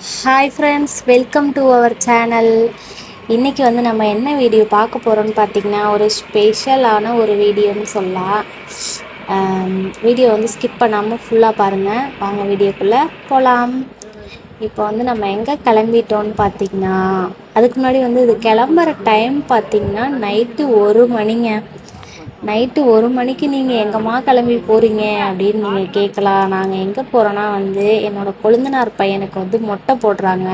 Hi friends welcome to our channel இன்றைக்கி வந்து நம்ம என்ன வீடியோ பார்க்க போகிறோம்னு பார்த்திங்கன்னா ஒரு ஸ்பெஷலான ஒரு வீடியோன்னு சொல்லலாம். Um, வீடியோ வந்து ஸ்கிப் பண்ணாமல் ஃபுல்லாக பாருங்கள் வாங்க வீடியோக்குள்ளே போகலாம் இப்போ வந்து நம்ம எங்கே கிளம்பிட்டோம்னு பார்த்திங்கன்னா அதுக்கு முன்னாடி வந்து இது கிளம்புற டைம் பார்த்திங்கன்னா நைட்டு ஒரு மணிங்க. நைட்டு ஒரு மணிக்கு நீங்கள் எங்கேம்மா கிளம்பி போகிறீங்க அப்படின்னு நீங்கள் கேட்கலாம் நாங்கள் எங்கே போகிறோன்னா வந்து என்னோடய கொழுந்தனார் பையனுக்கு வந்து மொட்டை போடுறாங்க.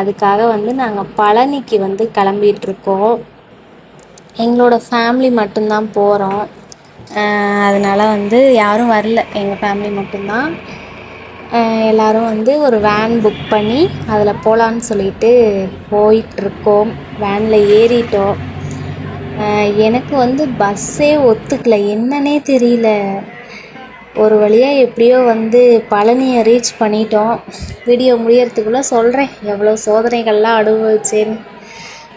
அதுக்காக வந்து நாங்கள் பழனிக்கு வந்து கிளம்பிகிட்ருக்கோம் எங்களோட ஃபேமிலி மட்டும்தான் போகிறோம் அதனால் வந்து யாரும் வரல. எங்கள் ஃபேமிலி மட்டும்தான். எல்லோரும் வந்து ஒரு வேன் புக் பண்ணி அதில் போகலான்னு சொல்லிட்டு போயிட்டுருக்கோம் வேனில் ஏறிட்டோம். எனக்கு வந்து பஸ்ஸே ஒத்துக்கல. என்னன்னே தெரியல. ஒரு வழியாக எப்படியோ வந்து பழனியை ரீச் பண்ணிட்டோம். வீடியோ முடியறதுக்குள்ளே சொல்கிறேன் எவ்வளோ சோதனைகள்லாம் அனுபவிச்சேன்னு.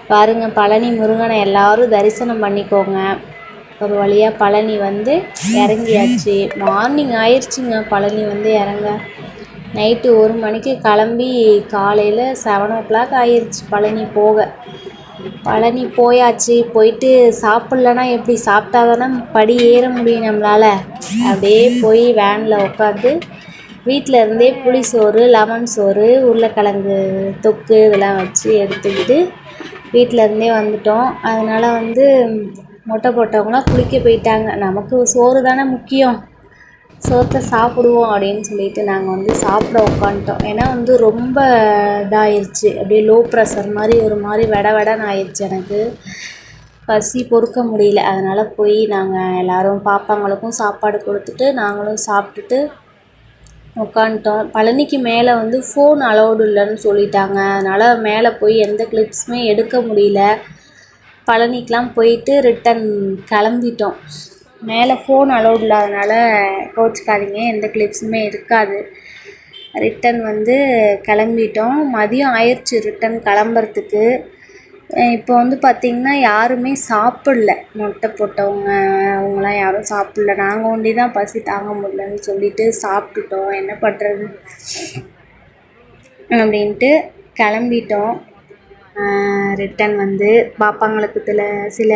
பாருங்கள் பழனி முருகனை எல்லாரும் தரிசனம் பண்ணிக்கோங்க. ஒரு வழியாக பழனி வந்து இறங்கியாச்சு. மார்னிங் ஆயிடுச்சுங்க பழனி வந்து இறங்க. நைட்டு ஒரு மணிக்கு கிளம்பி காலையில் செவன் ஓ கிளாக் ஆயிடுச்சு பழனி போக. பழனி போயாச்சு போயிட்டு சாப்பிட்லன்னா எப்படி சாப்பிட்டா தானே படி ஏற முடியும் நம்மளால்? அப்படியே போய் வேனில் உட்காந்து வீட்டில் இருந்தே புளி சோறு லெமன் சோறு உருளைக்கிழங்கு தொக்கு இதெல்லாம் வச்சு எடுத்துக்கிட்டு வீட்டிலருந்தே வந்துட்டோம். அதனால் வந்து மொட்டை போட்டவங்களாம் குளிக்க போயிட்டாங்க. நமக்கு சோறு தானே முக்கியம். சோத்தை சாப்பிடுவோம் அப்படின்னு சொல்லிட்டு நாங்கள் வந்து சாப்பிட உட்காந்துட்டோம் ஏன்னா வந்து ரொம்ப இதாயிருச்சு. அப்படியே லோ ப்ரெஷர் மாதிரி ஒரு மாதிரி வெட வெடன்னு ஆயிடுச்சு எனக்கு. பசி பொறுக்க முடியல. அதனால் போய் நாங்கள் எல்லோரும் பாப்பாங்களுக்கும் சாப்பாடு கொடுத்துட்டு நாங்களும் சாப்பிட்டுட்டு உட்காந்துட்டோம் பழனிக்கு மேலே வந்து ஃபோன் அலௌடு இல்லைன்னு சொல்லிட்டாங்க. அதனால் மேலே போய் எந்த கிளிப்ஸுமே எடுக்க முடியல. பழனிக்கெலாம் போயிட்டு ரிட்டன் கிளம்பிட்டோம். மேலே ஃபோன் அலோவ் இல்லாதனால கோச்சிக்காதீங்க எந்த கிளிப்ஸுமே இருக்காது. ரிட்டன் வந்து கிளம்பிட்டோம். மதியம் ஆயிடுச்சு ரிட்டன் கிளம்புறதுக்கு. இப்போ வந்து பார்த்திங்கன்னா யாருமே சாப்பிடல. மொட்டை போட்டவங்க அவங்களாம் யாரும் சாப்பிடல. நாங்கள் ஒண்டி தான் பசி தாங்க முடியலன்னு சொல்லிட்டு சாப்பிட்டுட்டோம். என்ன பண்ணுறது அப்படின்ட்டு கிளம்பிட்டோம். ரிட்டன் வந்து பாப்பாங்களுக்கு சில சில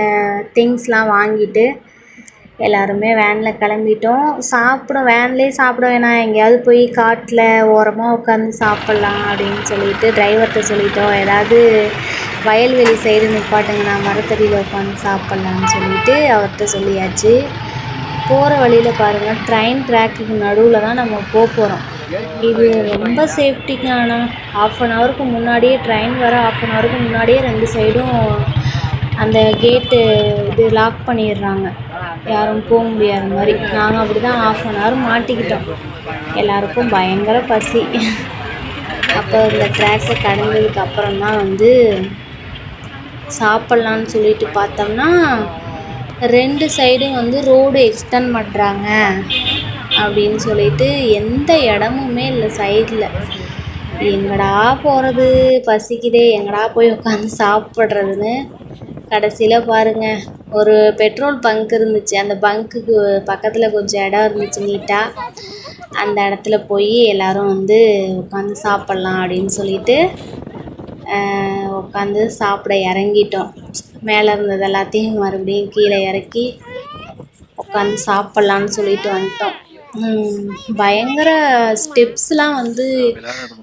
திங்ஸ்லாம் வாங்கிட்டு எல்லாருமே வேனில் கிளம்பிட்டோம். சாப்பிட வேன்லேயே சாப்பிட வேணாம் எங்கேயாவது போய் காட்டில் ஓரமாக உட்காந்து சாப்பிட்லாம் அப்படின்னு சொல்லிட்டு டிரைவர்கிட்ட சொல்லிட்டோம். ஏதாவது வயல்வெளி சைடு நிப்பாட்டுங்கண்ணா நான் மரத்தடியில் உட்காந்து சாப்பிட்லான்னு சொல்லிட்டு அவர்கிட்ட சொல்லியாச்சு. போகிற வழியில் பாருங்கள் ட்ரெயின் ட்ராக்குக்கு நடுவில் தான் நம்ம போக போகிறோம் இது ரொம்ப சேஃப்டிக்கான ஆஃப் அன் ஹவருக்கு முன்னாடியே ட்ரெயின் வர ஆஃப் அன் ஹவருக்கு முன்னாடியே ரெண்டு சைடும் அந்த கேட்டு இது லாக் பண்ணிடுறாங்க. யாரும் போக முடியாத மாதிரி. நாங்கள் அப்படி தான் ஆஃப் அன் ஹவர் மாட்டிக்கிட்டோம். எல்லாருக்கும் பயங்கர பசி. அப்போ இந்த ட்ராக்ஸை கடந்ததுக்கு அப்புறம் தான் வந்து சாப்பிட்லான்னு சொல்லிட்டு பார்த்தோம்னா ரெண்டு சைடும் வந்து ரோடு எக்ஸ்டெண்ட் பண்ணுறாங்க அப்படின்னு சொல்லிட்டு எந்த இடமுமே இல்லை சைடில் எங்கடா போகிறது பசிக்குதே. எங்கடா போய் உட்காந்து சாப்பிட்றதுன்னு கடைசியில் பாருங்கள் ஒரு பெட்ரோல் பங்க் இருந்துச்சு. அந்த பங்க்குக்கு பக்கத்தில் கொஞ்சம் இடம் இருந்துச்சு நீட்டாக அந்த இடத்துல போய் எல்லோரும் வந்து உட்காந்து சாப்பிட்லாம் அப்படின்னு சொல்லிட்டு உட்காந்து சாப்பிட இறங்கிட்டோம். மேலே இருந்தது எல்லாத்தையும் மறுபடியும் கீழே இறக்கி உட்காந்து சாப்பிட்லான்னு சொல்லிட்டு வந்துட்டோம். பயங்கர ஸ்டெப்ஸ்லாம் வந்து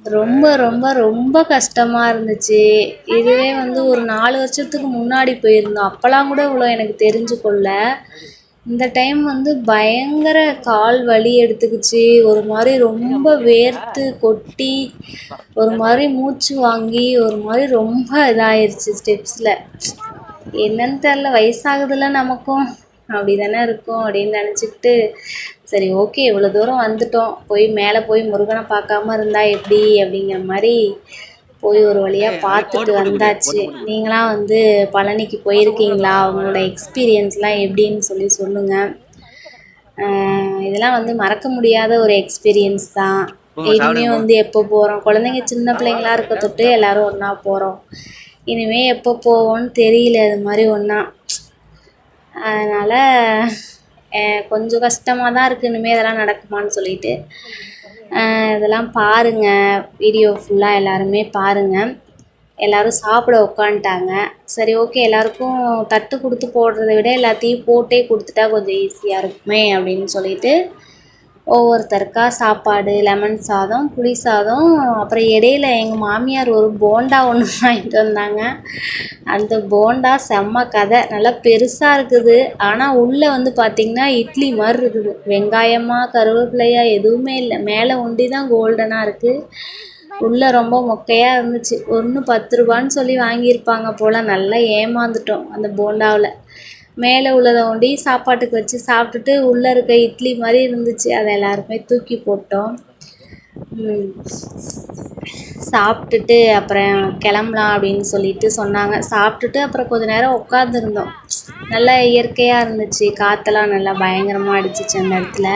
ரொம்ப ரொம்ப ரொம்ப கஷ்டமாக இருந்துச்சு. இதுவே வந்து ஒரு நாலு வருஷத்துக்கு முன்னாடி போயிருந்தோம். அப்போல்லாம் கூட இவ்வளோ எனக்கு தெரிஞ்சு கொள்ள. இந்த டைம் வந்து பயங்கர கால் வலி எடுத்துக்கிச்சு. ஒரு மாதிரி ரொம்ப வேர்த்து கொட்டி ஒரு மாதிரி மூச்சு வாங்கி ஒரு மாதிரி ரொம்ப இதாயிருச்சு ஸ்டெப்ஸில். என்னன்னு தெரில வயசாகுதுல்ல நமக்கும். அப்படி தானே இருக்கும் அப்படின்னு நினச்சிக்கிட்டு சரி ஓகே இவ்வளோ தூரம் வந்துட்டோம். போய் மேலே போய் முருகனை பார்க்காம இருந்தால் எப்படி அப்படிங்கிற மாதிரி போய் ஒரு வழியாக பார்த்துட்டு வந்தாச்சு. நீங்களாம் வந்து பழனிக்கு போயிருக்கீங்களா? உங்களோட எக்ஸ்பீரியன்ஸ்லாம் எப்படின்னு சொல்லி சொல்லுங்கள் இதெல்லாம் வந்து மறக்க முடியாத ஒரு எக்ஸ்பீரியன்ஸ் தான். இனிமேல் வந்து எப்போ போகிறோம் குழந்தைங்க சின்ன பிள்ளைங்களா இருக்க தொட்டு எல்லோரும் ஒன்றா போகிறோம் இனிமேல் எப்போ போவோன்னு தெரியல அது மாதிரி ஒன்றா அதனால் கொஞ்சம் கஷ்டமாக தான் இருக்குது இனிமேல் இதெல்லாம் நடக்குமான்னு சொல்லிட்டு. இதெல்லாம் பாருங்கள் வீடியோ ஃபுல்லாக எல்லாருமே பாருங்கள் எல்லாரும் சாப்பிட உட்காந்துட்டாங்க சரி ஓகே. எல்லாருக்கும் தட்டு கொடுத்து போடுறத விட எல்லாத்தையும் போட்டே கொடுத்துட்டா கொஞ்சம் ஈஸியாக இருக்குமே அப்படின்னு சொல்லிட்டு ஒவ்வொருத்தருக்கா சாப்பாடு லெமன் சாதம் புளி சாதம் அப்புறம் இடையில எங்கள் மாமியார் ஒரு போண்டா ஒன்று வாங்கிட்டு வந்தாங்க. அந்த போண்டா செம்ம கதை. நல்லா பெருசாக இருக்குது. ஆனால் உள்ளே வந்து பார்த்திங்கன்னா இட்லி மாதிரி இருக்குது. வெங்காயமா கருவேப்பிலையா எதுவுமே இல்லை. மேலே ஒண்டி தான் கோல்டனாக இருக்குது உள்ளே ரொம்ப மொக்கையாக இருந்துச்சு. ஒன்று பத்து ரூபான்னு சொல்லி வாங்கியிருப்பாங்க போல். நல்லா ஏமாந்துட்டோம் அந்த போண்டாவில். மேலே உள்ளதை ஒண்டி சாப்பாட்டுக்கு வச்சு சாப்பிட்டுட்டு உள்ளே இருக்க இட்லி மாதிரி இருந்துச்சு. அதை எல்லாருமே தூக்கி போட்டோம். சாப்பிட்டுட்டு அப்புறம் கிளம்பலாம் அப்படின்னு சொல்லிட்டு சொன்னாங்க. சாப்பிட்டுட்டு அப்புறம் கொஞ்ச நேரம் உட்காந்துருந்தோம் நல்லா இயற்கையாக இருந்துச்சு. காற்றெல்லாம் நல்லா பயங்கரமாக அடிச்சிச்சு அந்த இடத்துல.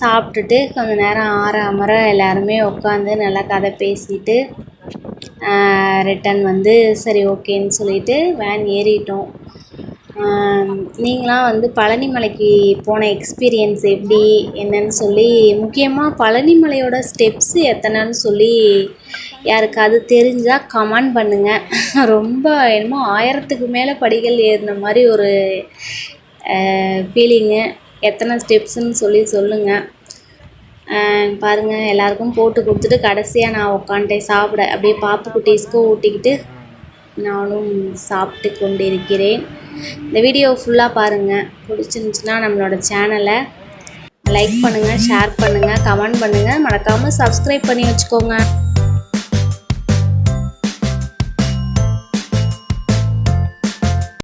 சாப்பிட்டுட்டு கொஞ்ச நேரம் ஆற அமர எல்லாருமே உட்காந்து நல்லா கதை பேசிட்டு ரிட்டன் வந்து சரி ஓகேன்னு சொல்லிட்டு வேன் ஏறிட்டோம். நீங்களாம் வந்து பழனி மலைக்கு போன எக்ஸ்பீரியன்ஸ் எப்படி என்னன்னு சொல்லி முக்கியமாக பழனி மலையோட ஸ்டெப்ஸு எத்தனைன்னு சொல்லி யாருக்காவது தெரிஞ்சால் கமெண்ட் பண்ணுங்கள் ரொம்ப என்னமோ ஆயிரத்துக்கு மேலே படிகள் ஏறின மாதிரி ஒரு ஃபீலிங்கு எத்தனை ஸ்டெப்ஸுன்னு சொல்லி சொல்லுங்கள் பாருங்கள் எல்லாருக்கும் போட்டு கொடுத்துட்டு கடைசியாக நான் உட்காந்துட்டேன் சாப்பிட. அப்படியே பாப்பு குட்டீஸ்க்கும் ஊட்டிக்கிட்டு நானும் சாப்பிட்டு கொண்டிருக்கிறேன். இந்த வீடியோ ஃபுல்லாக பாருங்கள் பிடிச்சிருந்துச்சுன்னா நம்மளோட சேனலை லைக் பண்ணுங்கள் ஷேர் பண்ணுங்கள் கமெண்ட் பண்ணுங்கள் மறக்காமல் சப்ஸ்கிரைப் பண்ணி வச்சுக்கோங்க.